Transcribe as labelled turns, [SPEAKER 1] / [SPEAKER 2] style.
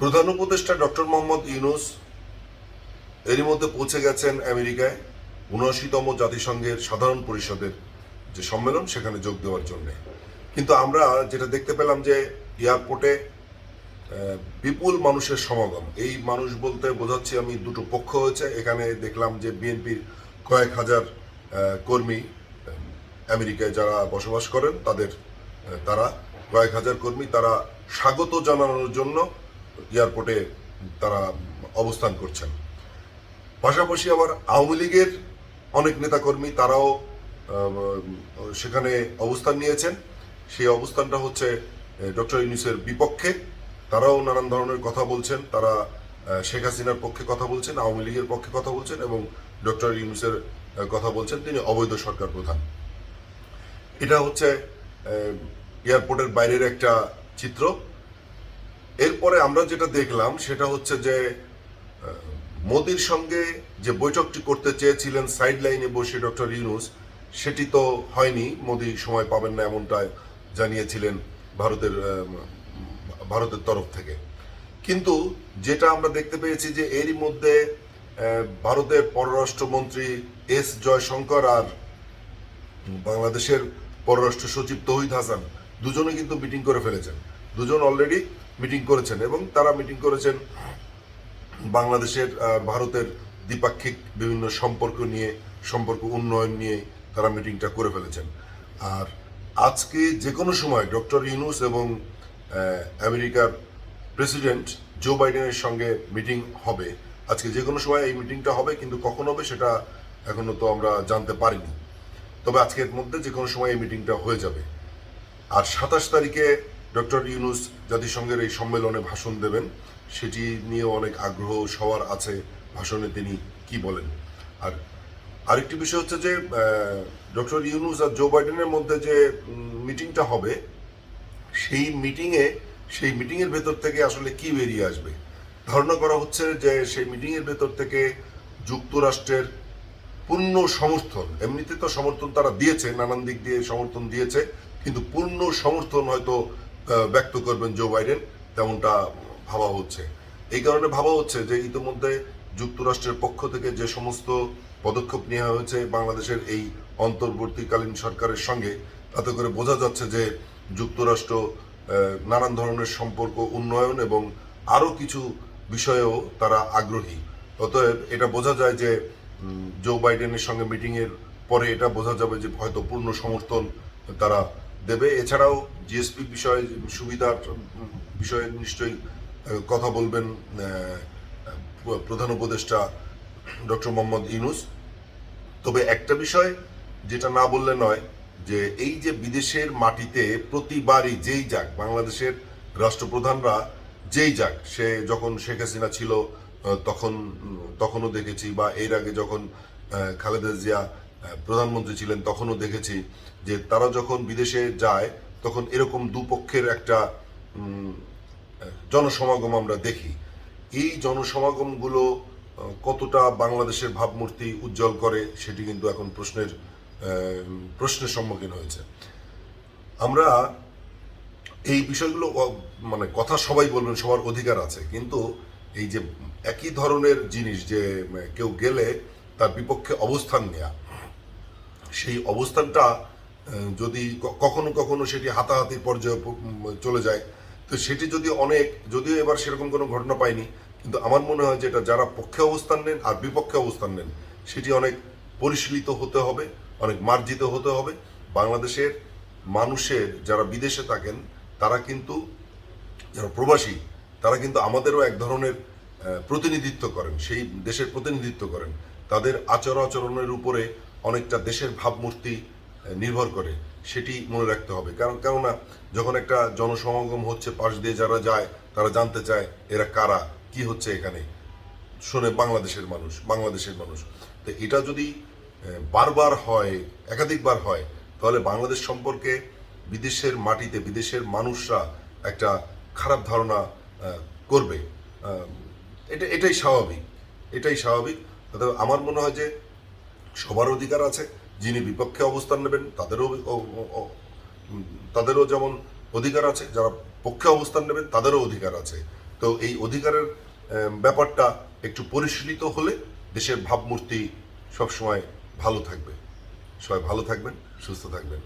[SPEAKER 1] প্রধান উপদেষ্টা ডক্টর মোহাম্মদ ইউনুস এরই মধ্যে পৌঁছে গেছেন আমেরিকায়, উনআশিতম জাতিসংঘের সাধারণ পরিষদের যে সম্মেলন, সেখানে যোগ দেওয়ার জন্য। কিন্তু আমরা যেটা দেখতে পেলাম যে এয়ারপোর্টে বিপুল মানুষের সমাগম। এই মানুষ বলতে বোঝাচ্ছি আমি দুটো পক্ষ হয়েছে। এখানে দেখলাম যে বিএনপির কয়েক হাজার কর্মী আমেরিকায় যারা বসবাস করেন, তাদের তারা, কয়েক হাজার কর্মী, তারা স্বাগত জানানোর জন্য এয়ারপোর্টে তারা অবস্থান করছেন। পাশাপাশি আবার আওয়ামী লীগের অনেক নেতাকর্মী তারাও সেখানে অবস্থান নিয়েছেন। সেই অবস্থানটা হচ্ছে ডক্টর ইউনিসের বিপক্ষে। তারাও নানান ধরনের কথা বলছেন। তারা শেখ হাসিনার পক্ষে কথা বলছেন, আওয়ামী লীগের পক্ষে কথা বলছেন এবং ডক্টর ইউনুসের কথা বলছেন। তিনি অবৈধ সরকার প্রধান। এটা হচ্ছে এয়ারপোর্টের বাইরের একটা চিত্র। এরপরে আমরা যেটা দেখলাম, সেটা হচ্ছে যে মোদির সঙ্গে যে বৈঠকটি করতে চেয়েছিলেন সাইড লাইনে বসে ডক্টর ইউনুস, সেটি তো হয়নি। মোদি সময় পাবেন না এমনটা জানিয়েছিলেন ভারতের ভারতের তরফ থেকে। কিন্তু যেটা আমরা দেখতে পেয়েছি যে, এরই মধ্যে ভারতের পররাষ্ট্রমন্ত্রী এস জয়শঙ্কর আর বাংলাদেশের পররাষ্ট্র সচিব তহিদ হাসান, দুজনে কিন্তু মিটিং করে ফেলেছেন। দুজন অলরেডি মিটিং করেছেন এবং তারা মিটিং করেছেন বাংলাদেশের ভারতের দ্বিপাক্ষিক বিভিন্ন সম্পর্ক নিয়ে, সম্পর্ক উন্নয়ন নিয়ে তারা মিটিংটা করে ফেলেছেন। আর আজকে যে কোনো সময় ডক্টর ইউনুস এবং আমেরিকার প্রেসিডেন্ট জো বাইডেনের সঙ্গে মিটিং হবে। আজকে যে কোনো সময় এই মিটিংটা হবে, কিন্তু কখন হবে সেটা এখনও তো আমরা জানতে পারিনি। তবে আজকের মধ্যে যে কোনো সময় এই মিটিংটা হয়ে যাবে। আর সাতাশ তারিখে ডক্টর ইউনুস জাতিসংঘের এই সম্মেলনে ভাষণ দেবেন। সেটি নিয়ে অনেক আগ্রহ সবার আছে ভাষণে তিনি কি বলেন। আর আরেকটি বিষয় হচ্ছে যে ডক্টর ইউনুস আর জো বাইডেনের মধ্যে যে মিটিংটা হবে, সেই মিটিংয়ে, সেই মিটিংয়ের ভেতর থেকে আসলে কি বেরিয়ে আসবে? ধারণা করা হচ্ছে যে, সেই মিটিংয়ের ভেতর থেকে যুক্তরাষ্ট্রের পূর্ণ সমর্থন, এমনিতে তো সমর্থন তারা দিয়েছে, নানান দিক দিয়ে সমর্থন দিয়েছে, কিন্তু পূর্ণ সমর্থন হয়তো ব্যক্ত করবেন জো বাইডেন তেমনটা ভাবা হচ্ছে। এই কারণে ভাবা হচ্ছে যে ইতিমধ্যে যুক্তরাষ্ট্রের পক্ষ থেকে যে সমস্ত পদক্ষেপ নেওয়া হয়েছে বাংলাদেশের এই অন্তর্বর্তীকালীন সরকারের সঙ্গে, তাতে করে বোঝা যাচ্ছে যে যুক্তরাষ্ট্র নানান ধরনের সম্পর্ক, উন্নয়ন এবং আরও কিছু বিষয়েও তারা আগ্রহী। অতএব এটা বোঝা যায় যে জো বাইডেনের সঙ্গে মিটিংয়ের পরে এটা বোঝা যাবে যে হয়তো পূর্ণ সমর্থন তারা দেবে। এছাড়াও জিএসপি বিষয়ে সুবিধার বিষয়ে নিশ্চয়ই কথা বলবেন প্রধান উপদেষ্টা ডক্টর মোহাম্মদ ইউনুস। তবে একটা বিষয় যেটা না বললে নয়, যে এই যে বিদেশের মাটিতে প্রতিবারই যেই যাক, বাংলাদেশের রাষ্ট্রপ্রধানরা যেই যাক, সে যখন শেখ হাসিনা ছিল তখন, তখনও দেখেছি বা এর আগে যখন খালেদা জিয়া প্রধানমন্ত্রী ছিলেন, তখনও দেখেছি যে তারা যখন বিদেশে যায়, তখন এরকম দুপক্ষের একটা জনসমাগম আমরা দেখি। এই জনসমাগমগুলো কতটা বাংলাদেশের ভাবমূর্তি উজ্জ্বল করে, সেটি কিন্তু এখন প্রশ্নের প্রশ্নের সম্মুখীন হয়েছে। আমরা এই বিষয়গুলো মানে কথা সবাই বলবেন, সবার অধিকার আছে। কিন্তু এই যে একই ধরনের জিনিস যে, কেউ গেলে তার বিপক্ষে অবস্থান নেওয়া সেই অবস্থানটা যদি কখনো কখনো সেটি হাতাহাতি পর্যায়ে চলে যায়। তো সেটি যদি অনেক, যদিও এবার সেরকম কোনো ঘটনা পাইনি কিন্তু আমার মনে হয় যে এটা যারা পক্ষে অবস্থান নেন আর বিপক্ষে অবস্থান নেন, সেটি অনেক পরিশীলিত হতে হবে, অনেক মার্জিত হতে হবে। বাংলাদেশের মানুষের যারা বিদেশে থাকেন, তারা কিন্তু, যারা প্রবাসী, তারা কিন্তু আমাদেরও এক ধরনের প্রতিনিধিত্ব করেন, সেই দেশের প্রতিনিধিত্ব করেন। তাদের আচার আচরণের উপরে অনেকটা দেশের ভাবমূর্তি নির্ভর করে, সেটি মনে রাখতে হবে। কারণ, কেননা যখন একটা জনসমাগম হচ্ছে, পাশ দিয়ে যারা যায়, তারা জানতে চায় এরা কারা, কি হচ্ছে এখানে। শোনে বাংলাদেশের মানুষ বাংলাদেশের মানুষ। তো এটা যদি বারবার হয়, একাধিকবার হয়, তাহলে বাংলাদেশ সম্পর্কে বিদেশের মাটিতে, বিদেশের মানুষরা একটা খারাপ ধারণা করবে। এটা, এটাই স্বাভাবিক এটাই স্বাভাবিক। অতএব আমার মনে হয় যে সবার অধিকার আছে। যিনি বিপক্ষে অবস্থান নেবেন, তাদেরও তাদেরও যেমন অধিকার আছে, যারা পক্ষে অবস্থান নেবেন, তাদেরও অধিকার আছে। তো এই অধিকারের ব্যাপারটা একটু পরিশীলিত হলে দেশের ভাবমূর্তি সবসময় ভালো থাকবে। সবাই ভালো থাকবেন, সুস্থ থাকবেন।